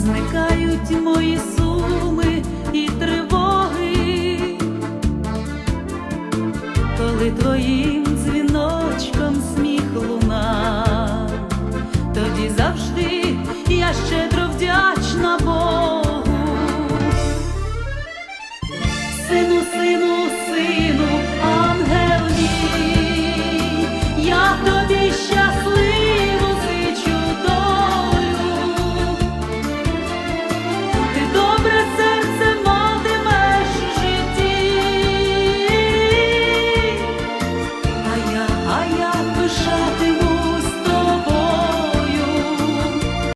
зникають мої суми і тривоги, коли твоїм дзвіночком я пиша.